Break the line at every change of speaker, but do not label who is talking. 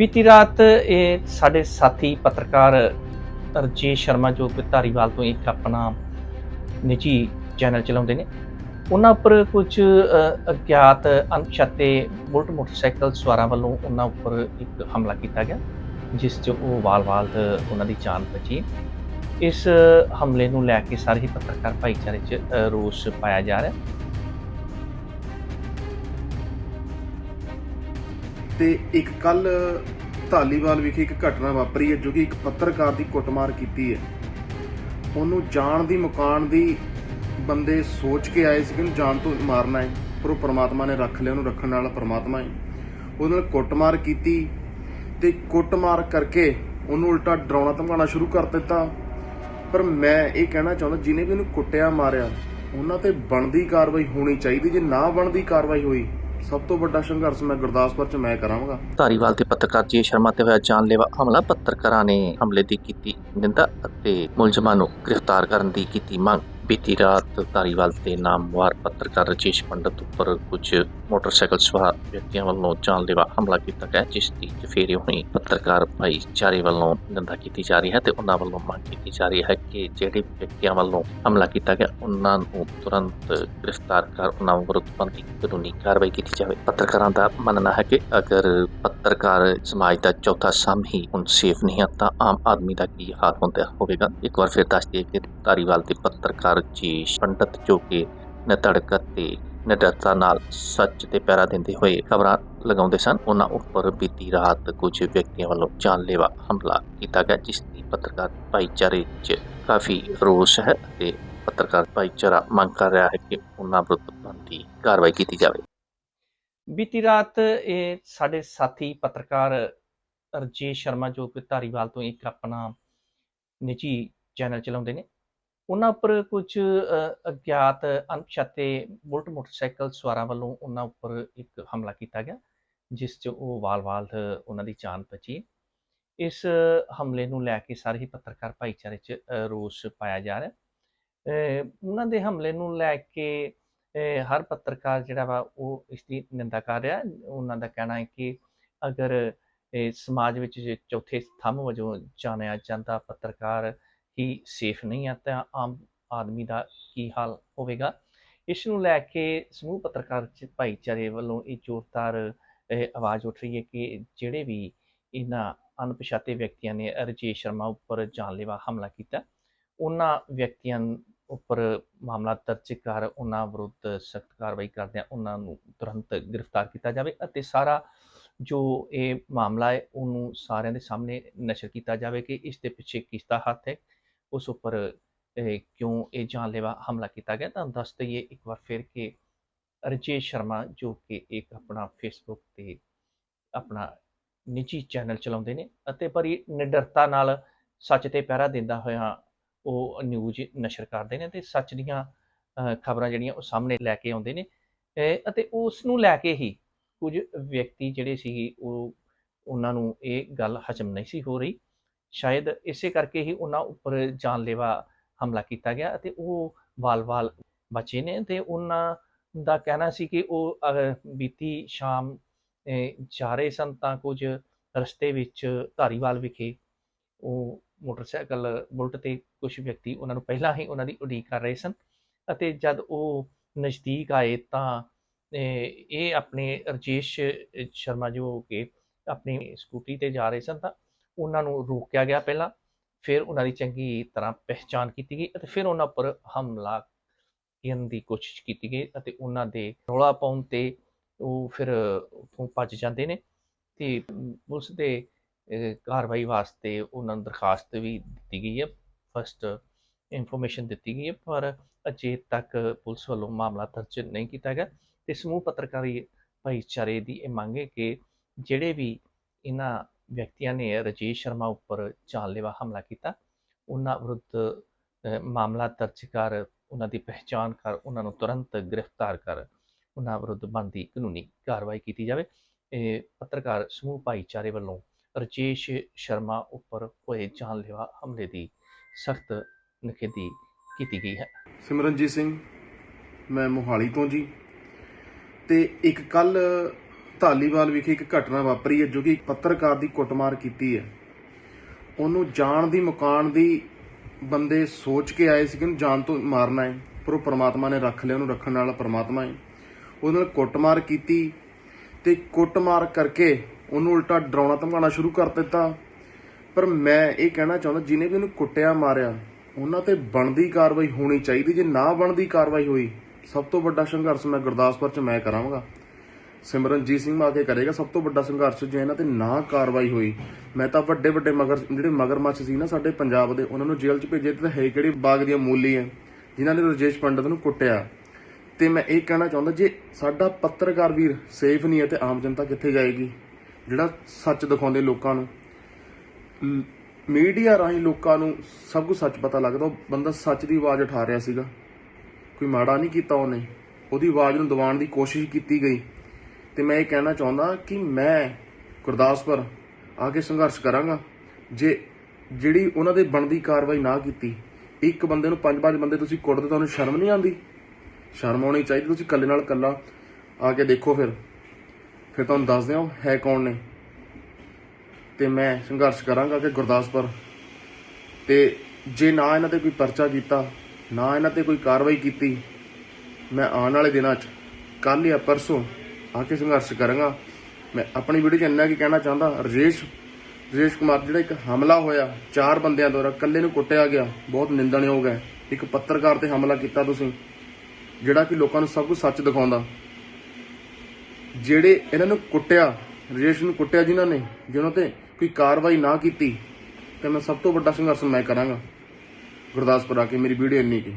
ਬੀਤੀ ਰਾਤ ਇਹ ਸਾਡੇ ਸਾਥੀ ਪੱਤਰਕਾਰ ਰਜੇਸ਼ ਸ਼ਰਮਾ ਜੋ ਕਿ ਧਾਰੀਵਾਲ ਤੋਂ ਇੱਕ ਆਪਣਾ ਨਿੱਜੀ ਚੈਨਲ ਚਲਾਉਂਦੇ ਨੇ, ਉਹਨਾਂ ਉੱਪਰ ਕੁਝ ਅਗਿਆਤ ਅਣਪਛਾਤੇ ਬੁਲਟ ਮੋਟਰਸਾਈਕਲ ਸਵਾਰਾਂ ਵੱਲੋਂ ਉਹਨਾਂ ਉੱਪਰ ਇੱਕ ਹਮਲਾ ਕੀਤਾ ਗਿਆ, ਜਿਸ 'ਚ ਉਹ ਵਾਲ-ਵਾਲ ਉਹਨਾਂ ਦੀ ਜਾਨ ਬਚੀ। ਇਸ ਹਮਲੇ ਨੂੰ ਲੈ ਕੇ ਸਾਰੇ ਹੀ ਪੱਤਰਕਾਰ ਭਾਈਚਾਰੇ 'ਚ ਰੋਸ ਪਾਇਆ ਜਾ ਰਿਹਾ।
ਤੇ ਇੱਕ ਕੱਲ ਧਾਲੀਵਾਲ ਵਿਖੇ ਇੱਕ ਘਟਨਾ ਵਾਪਰੀ ਹੈ ਜੋ ਕਿ ਇੱਕ ਪੱਤਰਕਾਰ ਦੀ ਕੁੱਟਮਾਰ ਕੀਤੀ ਹੈ। ਉਹਨੂੰ ਜਾਣ ਦੀ ਮੁਕਾਨ ਦੀ ਬੰਦੇ ਸੋਚ ਕੇ ਆਏ ਸੀ ਕਿ ਉਹਨੂੰ ਜਾਣ ਤੋਂ ਮਾਰਨਾ ਹੈ। ਪਰ ਉਹ ਪਰਮਾਤਮਾ ਨੇ ਰੱਖ ਲਿਆ, ਉਹਨੂੰ ਰੱਖਣ ਵਾਲਾ ਪਰਮਾਤਮਾ ਹੈ। ਉਹਦੇ ਨਾਲ ਕੁੱਟਮਾਰ ਕੀਤੀ ਤੇ ਕੁੱਟਮਾਰ ਕਰਕੇ ਉਹਨੂੰ ਉਲਟਾ ਡਰਾਉਣਾ ਧਮਕਾਉਣਾ ਸ਼ੁਰੂ ਕਰ ਦਿੱਤਾ। ਪਰ ਮੈਂ ਇਹ ਕਹਿਣਾ ਚਾਹੁੰਦਾ, ਜਿਹਨੇ ਵੀ ਉਹਨੂੰ ਕੁੱਟਿਆ, ਮਾਰਿਆ, ਉਹਨਾਂ ਤੇ ਬਣਦੀ ਕਾਰਵਾਈ ਹੋਣੀ ਚਾਹੀਦੀ। ਜੇ ਨਾ ਬਣਦੀ ਕਾਰਵਾਈ ਹੋਈ ਸਭ ਤੋਂ ਵੱਡਾ ਸੰਘਰਸ਼ ਮੈਂ ਗੁਰਦਾਸਪੁਰ ਚ ਮੈਂ ਕਰਾਂਗਾ।
ਧਾਰੀਵਾਲ ਤੇ ਪੱਤਰਕਾਰ ਜੀ ਸ਼ਰਮਾ ਤੇ ਹੋਇਆ ਜਾਨਲੇਵਾ ਹਮਲਾ, ਪੱਤਰਕਾਰਾਂ ਨੇ ਹਮਲੇ ਦੀ ਕੀਤੀ ਨਿੰਦਾ ਅਤੇ ਮੁਲਜ਼ਮਾਂ ਨੂੰ ਗ੍ਰਿਫਤਾਰ ਕਰਨ ਦੀ ਕੀਤੀ ਮੰਗ। ਬੀਤੀ ਰਾਤ ਧਾਰੀਵਾਲ ਦੇ ਨਾਮਵਾਰ ਪੱਤਰਕਾਰ ਰਜੇਸ਼ ਪੰਡਤ ਉੱਪਰ ਕੁਝ ਮੋਟਰਸਾਈਕਲ ਸਵਾਰ ਵਿਅਕਤੀਆਂ ਵੱਲੋਂ ਜਾਨਲੇਵਾ ਹਮਲਾ ਕੀਤਾ ਗਿਆ, ਜਿਸ ਦੀ ਚਫੇਰੇ ਹੋਈ। ਪੱਤਰਕਾਰ ਭਾਈਚਾਰੇ ਵੱਲੋਂ ਨਿੰਦਾ ਕੀਤੀ ਜਾ ਰਹੀ ਹੈ ਤੇ ਉਹਨਾਂ ਵੱਲੋਂ ਮੰਗ ਕੀਤੀ ਜਾ ਰਹੀ ਹੈ ਕਿ ਜਿਹੜੇ ਵਿਅਕਤੀਆਂ ਵੱਲੋਂ ਹਮਲਾ ਕੀਤਾ ਗਿਆ, ਉਹਨਾਂ ਨੂੰ ਤੁਰੰਤ ਗ੍ਰਿਫਤਾਰ ਕਰ ਉਹਨਾਂ ਵਿਰੁੱਧ ਬਣਦੀ ਕਾਨੂੰਨੀ ਕਾਰਵਾਈ ਕੀਤੀ ਜਾਵੇ। ਪੱਤਰਕਾਰਾਂ ਦਾ ਮੰਨਣਾ ਹੈ ਕਿ ਅਗਰ ਪੱਤਰਕਾਰ ਸਮਾਜ ਦਾ ਚੌਥਾ ਸਮ ਹੀ ਹੁਣ ਸੇਫ ਨਹੀਂ ਹੈ, ਤਾਂ ਆਮ ਆਦਮੀ ਦਾ ਕੀ ਹਾਲ ਹੁੰਦਾ ਹੋਵੇਗਾ? ਇੱਕ ਵਾਰ ਫਿਰ ਦੱਸ ਦਈਏ ਕਿ ਧਾਰੀਵਾਲ ਦੇ ਪੱਤਰਕਾਰ ਜੀ ਪੰਡਤ ਜੋ ਕਿ ਨਤੜਕ ਅਤੇ ਨਿਡਰਤਾ ਨਾਲ ਸੱਚ ਤੇ ਪਹਿਰਾ ਦਿੰਦੇ ਹੋਏ ਖਬਰਾਂ ਲਗਾਉਂਦੇ ਸਨ, ਉਹਨਾਂ ਉੱਪਰ ਬੀਤੀ ਰਾਤ ਕੁਝ ਵਿਅਕਤੀਆਂ ਵੱਲੋਂ ਜਾਨਲੇਵਾ ਹਮਲਾ ਕੀਤਾ ਗਿਆ, ਜਿਸ ਦੀ ਪੱਤਰਕਾਰ ਭਾਈਚਾਰੇ 'ਚ ਕਾਫੀ ਰੋਸ ਹੈ ਤੇ ਪੱਤਰਕਾਰ ਭਾਈਚਾਰਾ ਮੰਗ ਕਰ ਰਿਹਾ ਹੈ ਕਿ ਉਹਨਾਂ ਵਿਰੁੱਧ ਬਣਦੀ ਕਾਰਵਾਈ ਕੀਤੀ ਜਾਵੇ। ਬੀਤੀ ਰਾਤ ਇਹ ਸਾਡੇ ਸਾਥੀ ਪੱਤਰਕਾਰ ਰਜੇਸ਼ ਸ਼ਰਮਾ ਜੋ ਕਿ ਧਾਰੀਵਾਲ ਤੋਂ ਇੱਕ ਆਪਣਾ ਨਿੱਜੀ ਚੈਨਲ ਚਲਾਉਂਦੇ ਨੇ ਉਹਨਾਂ ਉੱਪਰ ਕੁਝ ਅਗਿਆਤ ਅਣਪਛਾਤੇ ਬੁਲਟ ਮੋਟਰਸਾਈਕਲ ਸਵਾਰਾਂ ਵੱਲੋਂ ਉਹਨਾਂ ਉੱਪਰ ਇੱਕ ਹਮਲਾ ਕੀਤਾ ਗਿਆ, ਜਿਸ 'ਚ ਉਹ ਵਾਲ-ਵਾਲ ਉਹਨਾਂ ਦੀ ਜਾਨ ਬਚੀ। ਇਸ ਹਮਲੇ ਨੂੰ ਲੈ ਕੇ ਸਾਰੇ ਹੀ ਪੱਤਰਕਾਰ ਭਾਈਚਾਰੇ 'ਚ ਰੋਸ ਪਾਇਆ ਜਾ ਰਿਹਾ। ਉਹਨਾਂ ਦੇ ਹਮਲੇ ਨੂੰ ਲੈ ਕੇ ਹਰ ਪੱਤਰਕਾਰ ਜਿਹੜਾ ਵਾ ਉਹ ਇਸ ਦੀ ਨਿੰਦਾ ਕਰ ਰਿਹਾ। ਉਹਨਾਂ ਦਾ ਕਹਿਣਾ ਹੈ ਕਿ ਅਗਰ ਸਮਾਜ ਵਿੱਚ ਜੇ ਚੌਥੇ ਥੰਮ ਵਜੋਂ ਜਾਣਿਆ ਜਾਂਦਾ, ਪੱਤਰਕਾਰ ਹੀ ਸੇਫ ਨਹੀਂ ਹੈ ਤਾਂ ਆਮ ਆਦਮੀ ਦਾ ਕੀ ਹਾਲ ਹੋਵੇਗਾ। ਇਸ ਨੂੰ ਲੈ ਕੇ ਸਮੂਹ ਪੱਤਰਕਾਰ ਭਾਈਚਾਰੇ ਵੱਲੋਂ ਇਹ ਜ਼ੋਰਦਾਰ ਆਵਾਜ਼ ਉੱਠ ਰਹੀ ਹੈ ਕਿ ਜਿਹੜੇ ਵੀ ਇਹਨਾਂ ਅਣਪਛਾਤੇ ਵਿਅਕਤੀਆਂ ਨੇ ਰਜੇਸ਼ ਸ਼ਰਮਾ ਉੱਪਰ ਜਾਨਲੇਵਾ ਹਮਲਾ ਕੀਤਾ, ਉਹਨਾਂ ਵਿਅਕਤੀਆਂ ਉੱਪਰ ਮਾਮਲਾ ਦਰਜ ਕਰ ਉਹਨਾਂ ਵਿਰੁੱਧ ਸਖਤ ਕਾਰਵਾਈ ਕਰਦਿਆਂ ਉਹਨਾਂ ਨੂੰ ਤੁਰੰਤ ਗ੍ਰਿਫਤਾਰ ਕੀਤਾ ਜਾਵੇ ਅਤੇ ਸਾਰਾ ਜੋ ਇਹ ਮਾਮਲਾ ਹੈ, ਉਹਨੂੰ ਸਾਰਿਆਂ ਦੇ ਸਾਹਮਣੇ ਨਸ਼ਰ ਕੀਤਾ ਜਾਵੇ ਕਿ ਇਸ ਦੇ ਪਿੱਛੇ ਕਿਸ ਦਾ ਹੱਥ ਹੈ। ਉਸ ਉੱਪਰ ਕਿਉਂ ਇਹ ਜਾਨਲੇਵਾ ਹਮਲਾ ਕੀਤਾ ਗਿਆ ਤਾਂ ਦੱਸ ਦਈਏ ਇੱਕ ਵਾਰ ਫਿਰ ਕਿ ਰਜੇਸ਼ ਸ਼ਰਮਾ ਜੋ ਕਿ ਇੱਕ ਆਪਣਾ ਫੇਸਬੁੱਕ ਤੇ ਆਪਣਾ ਨਿੱਜੀ ਚੈਨਲ ਚਲਾਉਂਦੇ ਨੇ ਅਤੇ ਬੜੀ ਨਿਡਰਤਾ ਨਾਲ ਸੱਚ ਤੇ ਪਹਿਰਾ ਦਿੰਦਾ ਹੋਇਆ ਉਹ ਨਿਊਜ਼ ਨਸ਼ਰ ਕਰਦੇ ਨੇ ਤੇ ਸੱਚ ਦੀਆਂ ਖਬਰਾਂ ਜਿਹੜੀਆਂ ਉਹ ਸਾਹਮਣੇ ਲੈ ਕੇ ਆਉਂਦੇ ਨੇ ਅਤੇ ਉਸ ਨੂੰ ਲੈ ਕੇ ਹੀ ਕੁਝ ਵਿਅਕਤੀ ਜਿਹੜੇ ਸੀ ਉਹ ਉਹਨਾਂ ਨੂੰ ਇਹ ਗੱਲ ਹਜਮ ਨਹੀਂ ਸੀ ਹੋ ਰਹੀ ਸ਼ਾਇਦ ਇਸੇ ਕਰਕੇ ਹੀ ਉਹਨਾਂ ਉੱਪਰ ਜਾਨਲੇਵਾ ਹਮਲਾ ਕੀਤਾ ਗਿਆ ਅਤੇ ਉਹ ਵਾਲ-ਵਾਲ ਬਚੇ ਨੇ ਤੇ ਉਹਨਾਂ ਦਾ ਕਹਿਣਾ ਸੀ ਕਿ ਉਹ ਬੀਤੀ ਸ਼ਾਮ ਜਾ ਰਹੇ ਸਨ ਤਾਂ ਕੁਝ ਰਸਤੇ ਵਿੱਚ ਧਾਰੀਵਾਲ ਵਿਖੇ ਉਹ ਮੋਟਰਸਾਈਕਲ, ਬੁਲਟ ਤੇ ਕੁਝ ਵਿਅਕਤੀ ਉਹਨਾਂ ਨੂੰ ਪਹਿਲਾਂ ਹੀ ਉਹਨਾਂ ਦੀ ਉਡੀਕ ਕਰ ਰਹੇ ਸਨ ਅਤੇ ਜਦ ਉਹ ਨਜ਼ਦੀਕ ਆਏ ਤਾਂ ਇਹ ਇਹ ਆਪਣੇ ਰਜੇਸ਼ ਸ਼ਰਮਾ ਜੋ ਕਿ ਆਪਣੀ ਸਕੂਟੀ ਤੇ ਜਾ ਰਹੇ ਸਨ ਤਾਂ ਉਹਨਾਂ ਨੂੰ ਰੋਕਿਆ ਗਿਆ ਪਹਿਲਾਂ, ਫਿਰ ਉਹਨਾਂ ਦੀ ਚੰਗੀ ਤਰ੍ਹਾਂ ਪਹਿਚਾਣ ਕੀਤੀ ਗਈ ਅਤੇ ਫਿਰ ਉਹਨਾਂ ਉੱਪਰ ਹਮਲਾ ਕਰਨ ਦੀ ਕੋਸ਼ਿਸ਼ ਕੀਤੀ ਗਈ ਅਤੇ ਉਹਨਾਂ ਦੇ ਰੌਲਾ ਪਾਉਣ ਤੇ ਉਹ ਫਿਰ ਉੱਥੋਂ ਭੱਜ ਜਾਂਦੇ ਨੇ ਤੇ ਪੁਲਿਸ ਦੇ ਕਾਰਵਾਈ ਵਾਸਤੇ ਉਹਨਾਂ ਨੂੰ ਦਰਖਾਸਤ ਵੀ ਦਿੱਤੀ ਗਈ ਹੈ ਫਸਟ ਇਨਫੋਰਮੇਸ਼ਨ ਦਿੱਤੀ ਗਈ ਹੈ, ਪਰ ਅਜੇ ਤੱਕ ਪੁਲਿਸ ਵੱਲੋਂ ਮਾਮਲਾ ਦਰਜ ਨਹੀਂ ਕੀਤਾ ਗਿਆ ਤੇ ਸਮੂਹ ਪੱਤਰਕਾਰੀ ਭਾਈਚਾਰੇ ਦੀ ਇਹ ਮੰਗ ਹੈ ਕਿ ਜਿਹੜੇ ਵੀ ਇਹਨਾਂ ਵਿਅਕਤੀਆਂ ਨੇ ਰਜੇਸ਼ ਸ਼ਰਮਾ ਉੱਪਰ ਜਾਨਲੇਵਾ ਹਮਲਾ ਕੀਤਾ। ਉਹਨਾਂ ਵਿਰੁੱਧ ਮਾਮਲਾ ਦਰਜ ਕਰ, ਉਹਨਾਂ ਦੀ ਪਹਿਚਾਣ ਕਰ, ਉਹਨਾਂ ਨੂੰ ਤੁਰੰਤ ਗ੍ਰਿਫਤਾਰ ਕਰ, ਉਹਨਾਂ ਵਿਰੁੱਧ ਬਣਦੀ ਕਾਨੂੰਨੀ ਕਾਰਵਾਈ ਕੀਤੀ ਜਾਵੇ। ਇਹ ਪੱਤਰਕਾਰ ਸਮੂਹ ਭਾਈਚਾਰੇ ਵੱਲੋਂ ਰਜੇਸ਼ ਸ਼ਰਮਾ ਉੱਪਰ ਹੋਏ ਜਾਨਲੇਵਾ ਹਮਲੇ ਦੀ ਸਖਤ ਨਿਖੇਧੀ ਕੀਤੀ ਗਈ ਹੈ।
ਸਿਮਰਨਜੀਤ ਸਿੰਘ, ਮੈਂ ਮੋਹਾਲੀ ਤੋਂ ਜੀ। ਤੇ ਇੱਕ ਕੱਲ ਧਾਲੀਵਾਲ ਵਿਖੇ ਇੱਕ ਘਟਨਾ ਵਾਪਰੀ ਹੈ ਜੋ ਕਿ ਪੱਤਰਕਾਰ ਦੀ ਕੁੱਟਮਾਰ ਕੀਤੀ ਹੈ। ਉਹਨੂੰ ਜਾਣ ਦੀ, ਮੁਕਾਣ ਦੀ ਬੰਦੇ ਸੋਚ ਕੇ ਆਏ ਸੀ ਕਿ ਉਹਨੂੰ ਜਾਨ ਤੋਂ ਮਾਰਨਾ ਹੈ। ਪਰ ਉਹ ਪ੍ਰਮਾਤਮਾ ਨੇ ਰੱਖ ਲਿਆ, ਉਹਨੂੰ ਰੱਖਣ ਵਾਲਾ ਪ੍ਰਮਾਤਮਾ ਹੈ। ਉਹਦੇ ਨਾਲ ਕੁੱਟਮਾਰ ਕੀਤੀ ਤੇ ਕੁੱਟਮਾਰ ਕਰਕੇ ਉਹਨੂੰ ਉਲਟਾ ਡਰਾਉਣਾ ਧਮਕਾਉਣਾ ਸ਼ੁਰੂ ਕਰ ਦਿੱਤਾ। ਪਰ ਮੈਂ ਇਹ ਕਹਿਣਾ ਚਾਹੁੰਦਾ, ਜਿਹਨੇ ਵੀ ਉਹਨੂੰ ਕੁੱਟਿਆ, ਮਾਰਿਆ, ਉਹਨਾਂ ਤੇ ਬਣਦੀ ਕਾਰਵਾਈ ਹੋਣੀ ਚਾਹੀਦੀ। ਜੇ ਨਾ ਬਣਦੀ ਕਾਰਵਾਈ ਹੋਈ, ਸਭ ਤੋਂ ਵੱਡਾ ਸੰਘਰਸ਼ ਮੈਂ ਗੁਰਦਾਸਪੁਰ ਚ ਮੈਂ ਕਰਾਂਗਾ। ਸਿਮਰਨਜੀਤ ਸਿੰਘ ਆ ਕੇ ਕਰੇਗਾ, ਸਭ ਤੋਂ ਵੱਡਾ ਸੰਘਰਸ਼ ਜੇ ਇਹਨਾਂ ਤੇ ਨਾ ਕਾਰਵਾਈ ਹੋਈ। ਮੈਂ ਤਾਂ ਵੱਡੇ ਵੱਡੇ ਮਗਰ ਜਿਹੜੇ ਮਗਰਮੱਛ ਸੀ ਨਾ ਸਾਡੇ ਪੰਜਾਬ ਦੇ, ਉਹਨਾਂ ਨੂੰ ਜੇਲ੍ਹ 'ਚ ਭੇਜੇ ਤੇ ਹੈ ਕਿਹੜੀ ਬਾਗ ਦੀਆਂ ਮੂਲੀ ਹੈ ਜਿਨ੍ਹਾਂ ਨੇ ਰਜੇਸ਼ ਪੰਡਤ ਨੂੰ ਕੁੱਟਿਆ। ਤੇ ਮੈਂ ਇਹ ਕਹਿਣਾ ਚਾਹੁੰਦਾ, ਜੇ ਸਾਡਾ ਪੱਤਰਕਾਰ ਵੀਰ ਸੇਫ ਨਹੀਂ ਹੈ ਤੇ ਆਮ ਜਨਤਾ ਕਿੱਥੇ ਜਾਏਗੀ? ਜਿਹੜਾ ਸੱਚ ਦਿਖਾਉਂਦੇ ਲੋਕਾਂ ਨੂੰ। ਮੀਡੀਆ ਰਾਹੀਂ ਲੋਕਾਂ ਨੂੰ ਸਭ ਕੁਝ ਸੱਚ ਪਤਾ ਲੱਗਦਾ, ਉਹ ਬੰਦਾ ਸੱਚ ਦੀ ਆਵਾਜ਼ ਉਠਾ ਰਿਹਾ ਸੀਗਾ। ਕੋਈ ਮਾੜਾ ਨਹੀਂ ਕੀਤਾ ਉਹਨੇ। ਉਹਦੀ ਆਵਾਜ਼ ਨੂੰ ਦਬਾਉਣ ਦੀ ਕੋਸ਼ਿਸ਼ ਕੀਤੀ ਗਈ। ਤੇ ਮੈਂ ਇਹ ਕਹਿਣਾ ਚਾਹੁੰਦਾ ਕਿ ਮੈਂ ਗੁਰਦਾਸਪੁਰ ਆ ਕੇ ਸੰਘਰਸ਼ ਕਰਾਂਗਾ। ਜੇ ਜਿਹੜੀ ਉਹਨਾਂ ਦੇ ਬਣਦੀ ਕਾਰਵਾਈ ਨਾ ਕੀਤੀ, ਇੱਕ ਬੰਦੇ ਨੂੰ ਪੰਜ ਪੰਜ ਬੰਦੇ ਤੁਸੀਂ ਕੁੱਟਦੇ ਤੁਹਾਨੂੰ ਸ਼ਰਮ ਨਹੀਂ ਆਉਂਦੀ? ਸ਼ਰਮ ਆਉਣੀ ਚਾਹੀਦੀ, ਤੁਸੀਂ ਇਕੱਲੇ ਨਾਲ ਇਕੱਲਾ ਆ ਕੇ ਦੇਖੋ ਫਿਰ। ਫਿਰ ਤੁਹਾਨੂੰ ਦੱਸਦੇ ਹਾਂ ਹੈ ਕੌਣ ਨੇ। ਤੇ ਮੈਂ ਸੰਘਰਸ਼ ਕਰਾਂਗਾ ਕਿ ਗੁਰਦਾਸਪੁਰ। ਤੇ ਜੇ ਨਾ ਇਹਨਾਂ ਤੇ ਕੋਈ ਪਰਚਾ ਕੀਤਾ, ਨਾ ਇਹਨਾਂ ਤੇ ਕੋਈ ਕਾਰਵਾਈ ਕੀਤੀ, ਮੈਂ ਆਉਣ ਵਾਲੇ ਦਿਨਾਂ 'ਚ ਕੱਲ ਜਾਂ ਪਰਸੋਂ ਆ ਕੇ ਸੰਘਰਸ਼ ਕਰਾਂਗਾ। ਮੈਂ ਆਪਣੀ ਵੀਡੀਓ 'ਚ ਇੰਨਾ ਕੀ ਕਹਿਣਾ ਚਾਹੁੰਦਾ, ਰਜੇਸ਼ ਰਜੇਸ਼ ਕੁਮਾਰ ਜਿਹੜਾ ਇੱਕ ਹਮਲਾ ਹੋਇਆ। ਚਾਰ ਬੰਦਿਆਂ ਦੁਆਰਾ ਇਕੱਲੇ ਨੂੰ ਕੁੱਟਿਆ ਗਿਆ। ਬਹੁਤ ਨਿੰਦਣਯੋਗ ਹੈ। ਇੱਕ ਪੱਤਰਕਾਰ ਤੇ ਹਮਲਾ ਕੀਤਾ ਤੁਸੀਂ, ਜਿਹੜਾ ਕਿ ਲੋਕਾਂ ਨੂੰ ਸਭ ਕੁਝ ਸੱਚ ਦਿਖਾਉਂਦਾ। ਜਿਹੜੇ ਇਹਨਾਂ ਨੂੰ ਕੁੱਟਿਆ, ਰਜੇਸ਼ ਨੂੰ ਕੁੱਟਿਆ ਜਿਨ੍ਹਾਂ ਨੇ ਜੇ ਤੇ ਕੋਈ ਕਾਰਵਾਈ ਨਾ ਕੀਤੀ, ਤੇ ਮੈਂ ਸਭ ਤੋਂ ਵੱਡਾ ਸੰਘਰਸ਼ ਮੈਂ ਕਰਾਂਗਾ। ਗੁਰਦਾਸਪੁਰ ਆ ਕੇ ਮੇਰੀ ਵੀਡੀਓ ਇੰਨੀ ਕੀ।